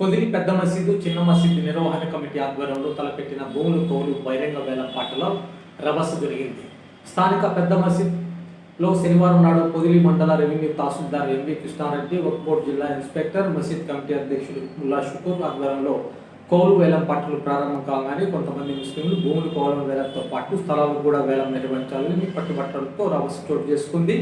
పొదిలి పెద్ద మసీదు చిన్న మసీదు నిర్వహణ కమిటీ ఆధ్వర్యంలో తలపెట్టిన భూములు తోలు బహిరంగ వేల పాటలో రభస జరిగింది. స్థానిక పెద్ద మసీద్లో శనివారం నాడు పొదిలి మండల రెవెన్యూ తహసీల్దార్ ఎంవి కృష్ణారెడ్డి ఒక్కోట్ జిల్లా ఇన్స్పెక్టర్ మసీద్ కమిటీ అధ్యక్షుడు ముల్లా షుకూర్ ఆధ్వర్యంలో కౌలు వేలం పాటలు ప్రారంభం కాగానే కొంతమంది ముస్లింలు భూములు కౌలు వేలంతో పాటు స్థలాలు కూడా వేలం నిర్వహించాలని పట్టుబట్టడంతో రభస చోటు చేసుకుంది.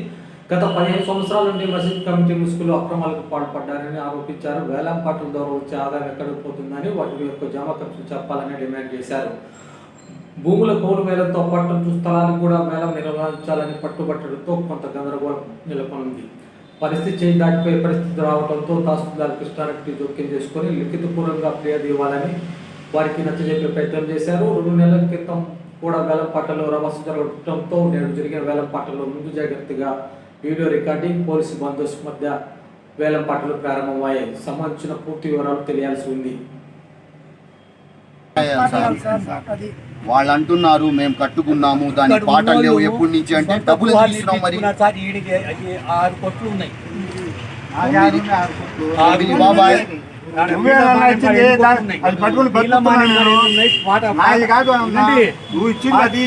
గత పదిహేను సంవత్సరాల నుండి మసీద్ కమిటీ ముసుగులు అక్రమాలకు పాల్పడ్డారని ఆరోపించారు. వేలం పాటల ద్వారా వచ్చే ఆదాయం ఎక్కడికి పోతుందని వాటి యొక్క జమ ఖర్చు చెప్పాలని డిమాండ్ చేశారు. భూముల కోలు మేళంతో పాటు స్థలాలకు కూడా మేళం నిర్వహించాలని పట్టుబట్టడంతో కొంత గందరగోళం నెలకొంది. పరిస్థితి చేయి దాటిపోయే పరిస్థితి రావడంతో తహసీల్దార్ కృష్ణారెడ్డి జోక్యం చేసుకుని లిఖితపూర్వకంగా ఫిర్యాదు ఇవ్వాలని వారికి నచ్చజెప్పే ప్రయత్నం చేశారు. రెండు నెలల క్రితం కూడా వేలం పాటలో రవాసు జరగడంతో నేడు జరిగిన వేలం పాటలో ముందు జాగ్రత్తగా వీడియో రికార్డింగ్ పోలీసు బందోబస్తు మధ్య వేలం పాటలు ప్రారంభమయ్యాయి. సంబంధించిన పూర్తి వివరాలు తెలియాల్సి ఉంది. వాళ్ళు అంటున్నారు మేము కట్టుకున్నాము దాని పాటలు లేవు. ఎప్పటి నుంచి అంటే డబ్బులు తీసుకున్నాం మరి. ఆరు కొట్లు ఉన్నాయి. బాబాయ్. నువ్వు ఇచ్చింది అది.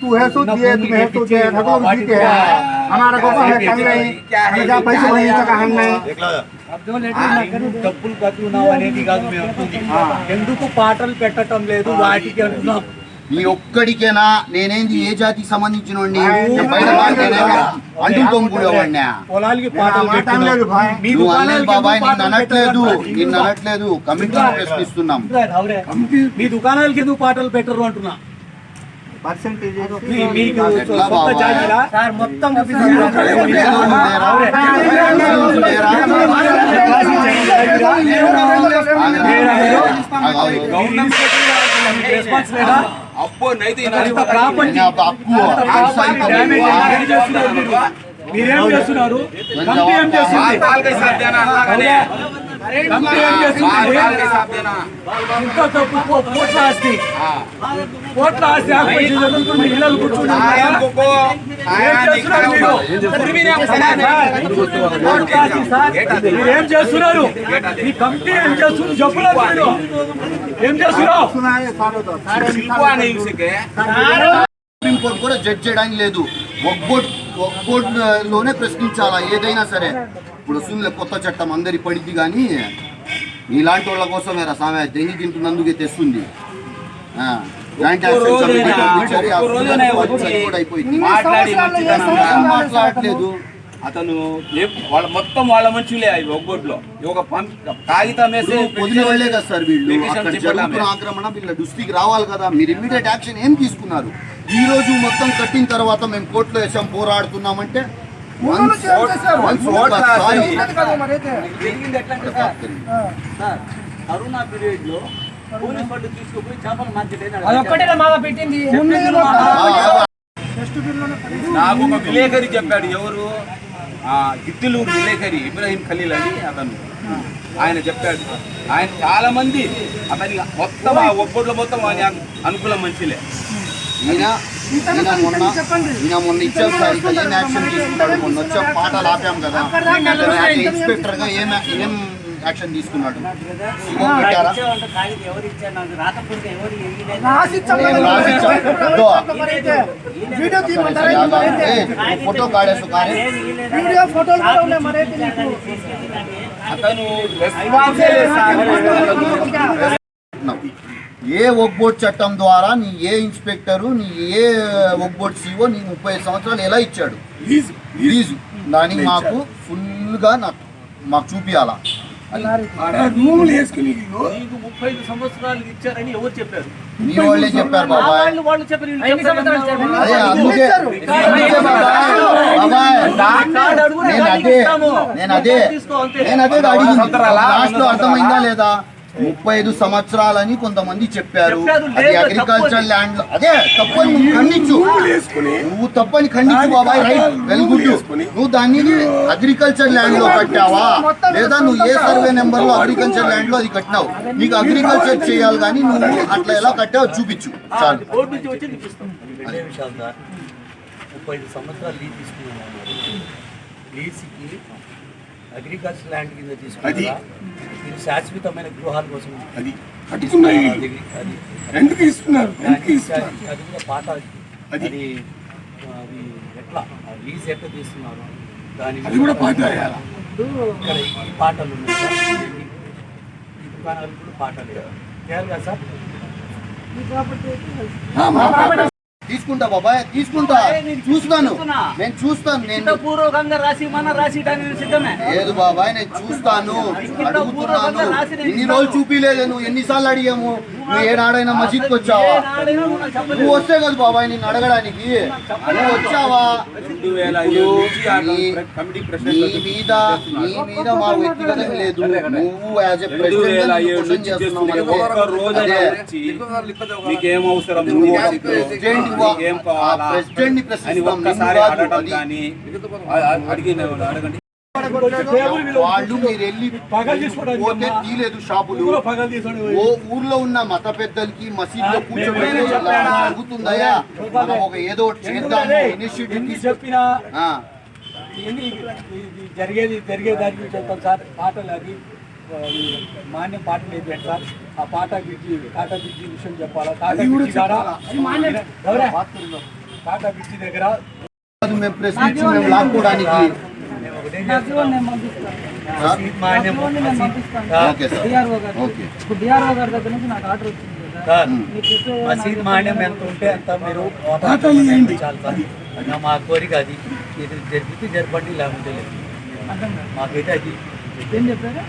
तू है सो दिए तुम है तो दिए सब लोग जीते हैं हमारा को है कल नहीं हमें जहाँ पैसे भरने का हम नहीं డబ్బులు కట్టుకున్నావు అనేది కాదు మేము అంటుంది ఎందుకు పాటలు పెట్టడం లేదు వాటికి అంటున్నాం నీ ఒక్కడికేనా నేనేంది ఏ జాతికి సంబంధించిన వాడిని బయట మాట్లాడేనా? అంటులు తోముకునేవాడినా పొలాలకి నా పాటలు మాట పెట్టినావు. లేదు భాయ్ మీ నువ్వు అనలేదు దుకాణాలకి బాబాయ్ ఎందుకు నిన్ను పాటలు అనట్లేదు పెట్టరు? నిన్ను అనట్లేదు కమిటీని ప్రశ్నిస్తున్నాం అవునే. మీ దుకాణాలకి ఎందుకు పాటలు పెట్టరు అంటున్నా పర్సెంటేజ్ మీకు బాబాయ్? జాగిరా? మొత్తం? మీరేం చేస్తున్నారు కంపెనీ ఏం చేస్తుంది కోట్ల చేస్తున్నారు ఈ కంపెనీ ఏం చేస్తుంది చెప్పులేదు ఏం చేస్తున్నారు కూడా జడ్జ్ చేయడానికి లేదు. ఒక్కొక్క ఒక్కోట్లోనే ప్రశ్నించాలా? ఏదైనా సరే. ఇప్పుడు వస్తుంది కొత్త చట్టం అందరి పడిద్ది కానీ ఇలాంటి వాళ్ళ కోసం వేరే సామె దెంగి తింటున్నందుకే తెస్తుంది? ఆ, జాయింట్ యాక్షన్ ఒక్క కమిటీ రోజైనా, పంపించారు. ఆ ఒక్క రోజైనా పిల్లలు వచ్చి కూడా అయిపోయింది మాట్లాడి మంచితనం ఏం మాట్లాడట్లేదు? అతను వాళ్ళ మొత్తం వాళ్ళ మంచులే అవి ఒగ్గొడ్లో ఒక కాగితం వేసి వాళ్ళే కదా సార్ వీళ్ళు. ఆక్రమణ వీళ్ళ దృష్టికి రావాలి కదా. మీరు ఇమ్మీడియట్ యాక్షన్ ఏం తీసుకున్నారు? ఈ రోజు మొత్తం కట్టిన తర్వాత మేము కోర్టులో వేసాం పోరాడుతున్నామంటే కరోనా పీరియడ్లో పోలీస్ తీసుకుపోయి చేపల మార్కెట్ పెట్టింది. నాకు ఒక విలేకరి చెప్పాడు ఎవరు? ఆ గిద్దలూరు విలేకరి ఇబ్రాహీం ఖలీల్ అని అతను. ఆయన చెప్పాడు. ఆయన చాలా మంది అతని మొత్తం ఆ ఒక్కట్లో మొత్తం ఆయన అనుకూల మనుషులే. ఈయన ఈయన మొన్న ఈయన మొన్న ఇచ్చారు సార్ ఇక ఏం యాక్షన్ తీసుకున్నాడు మొన్న వచ్చే పాటలు ఆపాం కదా. ఇన్స్పెక్టర్గా ఏం ఏం యాక్షన్ తీసుకున్నాడు? ఫోటో కాడేసు కానీ. అతను. ఏ ఒక్బోర్డ్ చట్టం ద్వారా నీ ఏ ఇన్స్పెక్టరు నీ ఏ ఒక్బోర్డ్ సిఓ నీ ముప్పై సంవత్సరాలు ఎలా ఇచ్చాడు? లీజు దానికి మాకు ఫుల్గా నాకు మాకు చూపియాలా. నీకు. ముప్పై ఐదు సంవత్సరాలు ఇచ్చారని ఎవరు చెప్పారు? మీ వాళ్ళే చెప్పారు బాబాయ్. వాళ్ళు. అదే అందుకే బాబాయ్ నేను అదే ఇస్తాము. నేను అదే. నేను అదే అడిగింది లాస్ట్లో అర్థమైందా లేదా? ముప్పై ఐదు సంవత్సరాలని కొంతమంది చెప్పారు. అది అగ్రికల్చర్. ల్యాండ్లో. అదే తప్పని నువ్వు ఖండించు. నువ్వు తప్పని ఖండించు బాబాయ్ రైట్ వెల్ గుడ్. నువ్వు దాన్ని అగ్రికల్చర్ ల్యాండ్లో కట్టావా? లేదా నువ్వు ఏ సర్వే నెంబర్లో అగ్రికల్చర్ ల్యాండ్లో అది కట్టినావు? నీకు అగ్రికల్చర్ చేయాలి కానీ నువ్వు అట్లా ఎలా కట్టావో చూపించు. చాలు. బోర్డు నుంచి వచ్చి చూపిస్తాం రెండే విషయాలు సార్ ముప్పై ఐదు సంవత్సరాలు లీజ్ తీసుకున్నాము లీజ్కి అగ్రికల్చర్ ల్యాండ్ కింద తీసుకున్నా ఇది శాశ్వతమైన గృహాల కోసం. అది. కట్టుకున్నాయి. అది దాని- ఇస్తున్నారు అది కూడా పాట అది- అది. అది ఎట్లా? లీజ్ ఎట్లా తీస్తున్నారు దాని అది కూడా పాట వేయాలా? ఇక్కడ ఈ పాటలు ఉన్నాయి సార్. ఈ- దుకాణాలు కూడా పాటలు. కదా సార్? తీసుకుంటా బాబాయ్ తీసుకుంటా. చూస్తాను. నేను చూస్తాను నేను పూర్వకంగా రాసి మన సిద్ధమే. లేదు బాబాయ్ నేను చూస్తాను. అడుగుతున్నాను. ఇన్ని రోజులు చూపిలేదు నువ్వు ఎన్నిసార్లు అడిగాము? నువ్వు ఏడాడైనా మసీద్కి వచ్చావా? నువ్వు వస్తే కదా బాబాయ్ నిన్ను అడగడానికి. నువ్వు వచ్చావా? నీ- మీద నీ మీద మా వ్యక్తిగతం లేదు. నువ్వు యాజ్ ఎ ప్రెసిడెంట్ చేస్తున్నావు. ప్రెసిడెంట్ని ప్రశ్నిస్తాం. అడిగిన అడగండి. వాళ్ళు మీరు వెళ్ళి పగలు తీసుకోవడానికి పోతే అమ్మా. తీలేదు షాపులు. ఊళ్ళో పగలు తీసుకొని పోయి. ఓ ఊర్లో ఉన్న మత పెద్దలకి మసీదులో కూర్చోబెట్టి ఇలా జరుగుతుందయా మనం ఒక ఏదో ఒకటి చేద్దాము ఇనిషియేటివ్ ఎన్ని తీసుకు చెప్పినా? ఆ, ఎన్ని ఇది జరిగేది జరిగే దాని గురించి చెప్తాం సార్. పాటలు అది ఆ, ఈ మాన్యం పాటలు ఏది అంటే సార్? ఆ పాట బిడ్జి టాటా బిడ్జి విషయం చెప్పాలా? టాటా బిడ్జి కాడ ఎవరే? టాటా బిడ్జి దగ్గర అది మేము ప్రశ్నించి మేము లాక్కోవడానికి ఇప్పుడు డిఆర్ఓ గారి దగ్గర నుంచి నాకు ఆర్డర్ వచ్చింది కదా. సార్ మీరు చెప్పే మసీద్ మాన్యం ఎంత ఉంటే అంత మీరు. చాలు మా కోరిక అది. ఇది జరిపితే జరపండి లేకుంటే లేదు. మాకైతే అది. ఏం చెప్పారు?